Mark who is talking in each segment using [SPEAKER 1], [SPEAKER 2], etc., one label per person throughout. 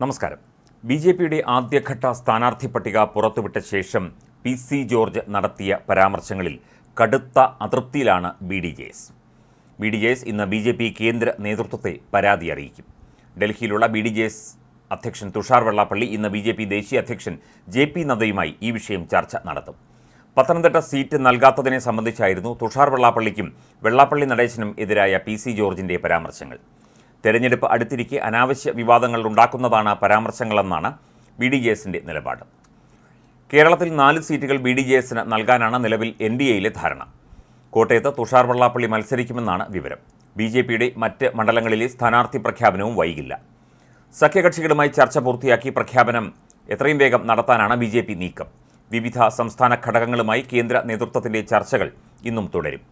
[SPEAKER 1] നമസ്കാരം. B J പിയുടെ ആദ്യഘട്ട സ്ഥാനാർത്ഥി പട്ടിക പുറത്തുവിട്ട ശേഷം പി സി ജോർജ് നടത്തിയ പരാമർശങ്ങളിൽ കടുത്ത അതൃപ്തിയിലാണ് B D J S. B D J S ഇന്ന് ബി ജെ പി കേന്ദ്ര നേതൃത്വത്തെ പരാതി അറിയിക്കും. ഡൽഹിയിലുള്ള ബി ഡി ജെ എസ് അധ്യക്ഷൻ തുഷാർ വെള്ളാപ്പള്ളി ഇന്ന് ബി ജെ പി ദേശീയ അധ്യക്ഷൻ ജെ പി നദ്ദയുമായി ഈ വിഷയം ചർച്ച നടത്തും. പത്തനംതിട്ട സീറ്റ് നൽകാത്തതിനെ സംബന്ധിച്ചായിരുന്നു തുഷാർ വെള്ളാപ്പള്ളിക്കും വെള്ളാപ്പള്ളി നടേശനും എതിരായ പി സി ജോർജിന്റെ പരാമർശങ്ങൾ. തെരഞ്ഞെടുപ്പ് അടുത്തിരിക്കെ അനാവശ്യ വിവാദങ്ങൾ ഉണ്ടാക്കുന്നതാണ് പരാമർശങ്ങളെന്നാണ് ബി ഡി ജെ എസിന്റെ നിലപാട്. കേരളത്തിൽ നാല് സീറ്റുകൾ ബി ഡി ജെ എസിന് നൽകാനാണ് നിലവിൽ എൻ ഡി എയിലെ ധാരണ. കോട്ടയത്ത് തുഷാർ വെള്ളാപ്പള്ളി മത്സരിക്കുമെന്നാണ് വിവരം. ബി ജെ പിയുടെ മറ്റ് മണ്ഡലങ്ങളിലെ സ്ഥാനാർത്ഥി പ്രഖ്യാപനവും വൈകില്ല. സഖ്യകക്ഷികളുമായി ചർച്ച പൂർത്തിയാക്കി പ്രഖ്യാപനം എത്രയും വേഗം നടത്താനാണ് ബി നീക്കം. വിവിധ സംസ്ഥാന ഘടകങ്ങളുമായി കേന്ദ്ര നേതൃത്വത്തിന്റെ ചർച്ചകൾ ഇന്നും തുടരും.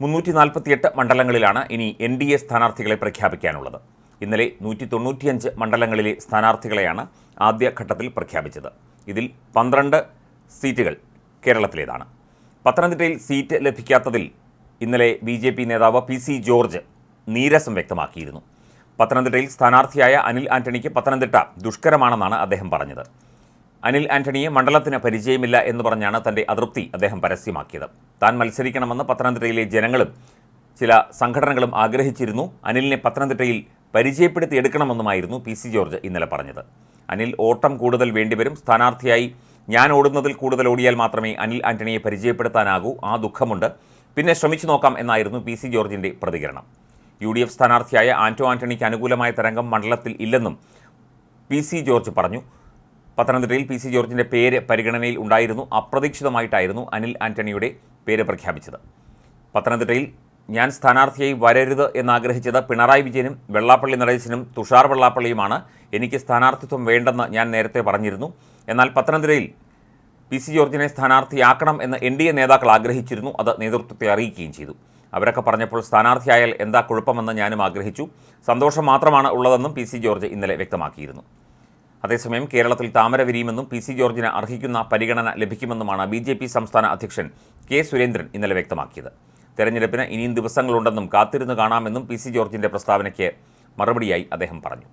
[SPEAKER 1] മുന്നൂറ്റി നാൽപ്പത്തിയെട്ട് മണ്ഡലങ്ങളിലാണ് ഇനി എൻ ഡി എ സ്ഥാനാർത്ഥികളെ പ്രഖ്യാപിക്കാനുള്ളത്. ഇന്നലെ നൂറ്റി തൊണ്ണൂറ്റിയഞ്ച് മണ്ഡലങ്ങളിലെ സ്ഥാനാർത്ഥികളെയാണ് ആദ്യഘട്ടത്തിൽ പ്രഖ്യാപിച്ചത്. ഇതിൽ പന്ത്രണ്ട് സീറ്റുകൾ കേരളത്തിലേതാണ്. പത്തനംതിട്ടയിൽ സീറ്റ് ലഭിക്കാത്തതിൽ ഇന്നലെ ബി ജെ പി നേതാവ് പി സി ജോർജ് നീരസം വ്യക്തമാക്കിയിരുന്നു. പത്തനംതിട്ടയിൽ സ്ഥാനാർത്ഥിയായ അനിൽ ആന്റണിക്ക് പത്തനംതിട്ട ദുഷ്കരമാണെന്നാണ് അദ്ദേഹം പറഞ്ഞത്. അനിൽ ആന്റണിയെ മണ്ഡലത്തിന് പരിചയമില്ല എന്ന് പറഞ്ഞാണ് തന്റെ അതൃപ്തി അദ്ദേഹം പരസ്യമാക്കിയത്. താൻ മത്സരിക്കണമെന്ന് പത്തനംതിട്ടയിലെ ജനങ്ങളും ചില സംഘടനകളും ആഗ്രഹിച്ചിരുന്നു. അനിലിനെ പത്തനംതിട്ടയിൽ പരിചയപ്പെടുത്തിയെടുക്കണമെന്നുമായിരുന്നു പി സി ജോർജ് ഇന്നലെ പറഞ്ഞത്. അനിൽ ഓട്ടം കൂടുതൽ വേണ്ടിവരും. സ്ഥാനാർത്ഥിയായി ഞാൻ ഓടുന്നതിൽ കൂടുതൽ ഓടിയാൽ മാത്രമേ അനിൽ ആന്റണിയെ പരിചയപ്പെടുത്താനാകൂ. ആ ദുഃഖമുണ്ട്. പിന്നെ ശ്രമിച്ചു നോക്കാം എന്നായിരുന്നു പി സി ജോർജിന്റെ പ്രതികരണം. യു ഡി എഫ് സ്ഥാനാർത്ഥിയായ ആന്റോ ആന്റണിക്ക് അനുകൂലമായ തരംഗം മണ്ഡലത്തിൽ ഇല്ലെന്നും പി സി ജോർജ് പറഞ്ഞു. പത്തനംതിട്ടയിൽ പി സി ജോർജിന്റെ പേര് പരിഗണനയിൽ ഉണ്ടായിരുന്നു. അപ്രതീക്ഷിതമായിട്ടായിരുന്നു അനിൽ ആന്റണിയുടെ പേര് പ്രഖ്യാപിച്ചത്. പത്തനംതിട്ടയിൽ ഞാൻ സ്ഥാനാർത്ഥിയായി വരരുത് എന്നാഗ്രഹിച്ചത് പിണറായി വിജയനും വെള്ളാപ്പള്ളി നടേശനും തുഷാർ വെള്ളാപ്പള്ളിയുമാണ്. എനിക്ക് സ്ഥാനാർത്ഥിത്വം വേണ്ടെന്ന് ഞാൻ നേരത്തെ പറഞ്ഞിരുന്നു. എന്നാൽ പത്തനംതിട്ടയിൽ പി സി ജോർജിനെ സ്ഥാനാർത്ഥിയാക്കണം എന്ന് എൻ ഡി എ നേതാക്കൾ ആഗ്രഹിച്ചിരുന്നു. അത് നേതൃത്വത്തെ അറിയിക്കുകയും ചെയ്തു. അവരൊക്കെ പറഞ്ഞപ്പോൾ സ്ഥാനാർത്ഥിയായാൽ എന്താ കുഴപ്പമെന്ന് ഞാനും ആഗ്രഹിച്ചു. സന്തോഷം മാത്രമാണ് ഉള്ളതെന്നും പി സി ജോർജ് ഇന്നലെ വ്യക്തമാക്കിയിരുന്നു. അതേസമയം കേരളത്തിൽ താമര വിരിയുമെന്നും പി സി ജോർജിന് അർഹിക്കുന്ന പരിഗണന ലഭിക്കുമെന്നുമാണ് ബി ജെ പി സംസ്ഥാന അധ്യക്ഷൻ കെ സുരേന്ദ്രൻ ഇന്നലെ വ്യക്തമാക്കിയത്. തെരഞ്ഞെടുപ്പിന് ഇനിയും ദിവസങ്ങളുണ്ടെന്നും കാത്തിരുന്ന് കാണാമെന്നും പി സി ജോർജിന്റെ പ്രസ്താവനയ്ക്ക് മറുപടിയായി അദ്ദേഹം പറഞ്ഞു.